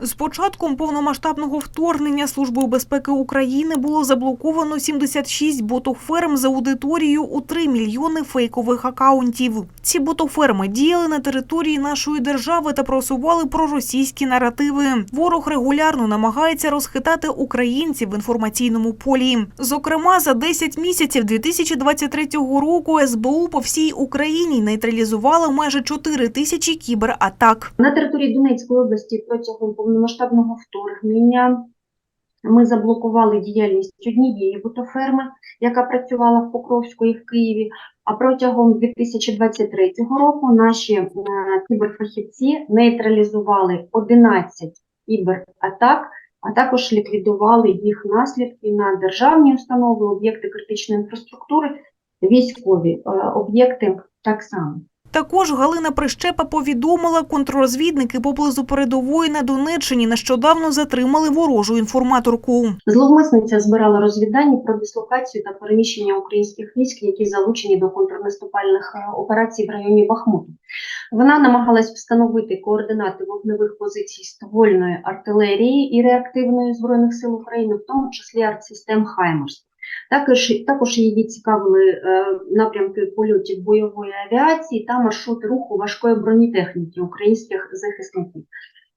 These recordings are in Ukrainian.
З початком повномасштабного вторгнення Службою безпеки України було заблоковано 76 ботоферм з аудиторією у 3 мільйони фейкових акаунтів. Ці ботоферми діяли на території нашої держави та просували проросійські наративи. Ворог регулярно намагається розхитати українців в інформаційному полі. Зокрема, за 10 місяців 2023 року СБУ по всій Україні нейтралізували майже 4 тисячі кібератак. На території Донецької області протягом повномасштабного вторгнення ми заблокували діяльність однієї бутоферми, яка працювала в Покровську і в Києві. А протягом 2023 року наші е, кіберфахівці нейтралізували 11 кібератак, а також ліквідували їх наслідки на державні установи, об'єкти критичної інфраструктури, військові е, об'єкти так само. Також Галина Прищепа повідомила, контррозвідники поблизу передової на Донеччині нещодавно затримали ворожу інформаторку. Зловмисниця збирала розвіддані про дислокацію та переміщення українських військ, які залучені до контрнаступальних е, операцій в районі Бахмуту. Вона намагалась встановити координати вогневих позицій ствольної артилерії і реактивної збройних сил України, в тому числі артсистем Хаймерс. Також, також її цікавили е, напрямки польотів бойової авіації та маршрути руху важкої бронетехніки українських захисників.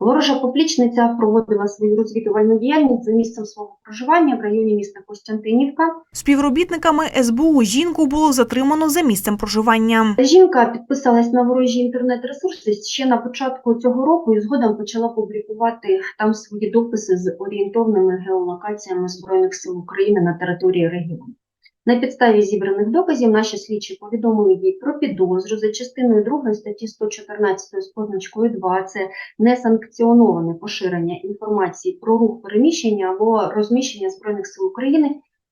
Ворожа поплічниця проводила свою розвідувальну діяльність за місцем свого проживання в районі міста Костянтинівка. Співробітниками СБУ жінку було затримано за місцем проживання. Жінка підписалась на ворожі інтернет-ресурси ще на початку цього року і згодом почала публікувати там свої дописи з орієнтовними геолокаціями Збройних сил України на території регіону. На підставі зібраних доказів наші слідчі повідомили їй про підозру за частиною 2 статті 114 з позначкою 2 – це несанкціоноване поширення інформації про рух переміщення або розміщення Збройних сил України,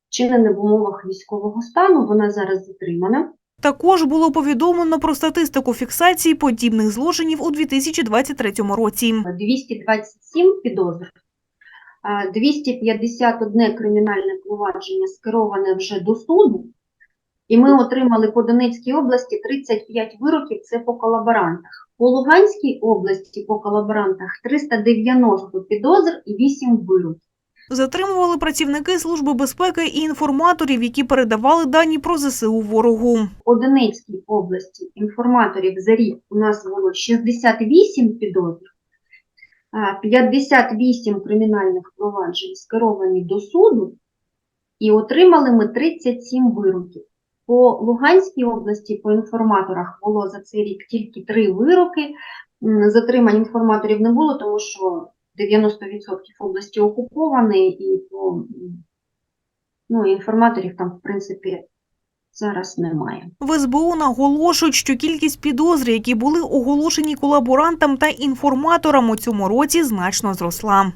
вчинене в умовах військового стану. Вона зараз затримана. Також було повідомлено про статистику фіксації подібних злочинів у 2023 році. 227 підозр, 251 кримінальне провадження скероване вже до суду, і ми отримали по Донецькій області 35 вироків, це по колаборантах. По Луганській області по колаборантах 390 підозр і 8 вироків. Затримували працівники Служби безпеки і інформаторів, які передавали дані про ЗСУ ворогу. По Донецькій області інформаторів за рік у нас було 68 підозр, 58 кримінальних проваджень скеровані до суду, і отримали ми 37 вироків. По Луганській області по інформаторах було за цей рік тільки 3 вироки. Затримань інформаторів не було, тому що 90% області окуповані, і по, ну, інформаторів там, в принципі, зараз немає. В СБУ наголошують, що кількість підозр, які були оголошені колаборантам та інформаторам у цьому році, значно зросла.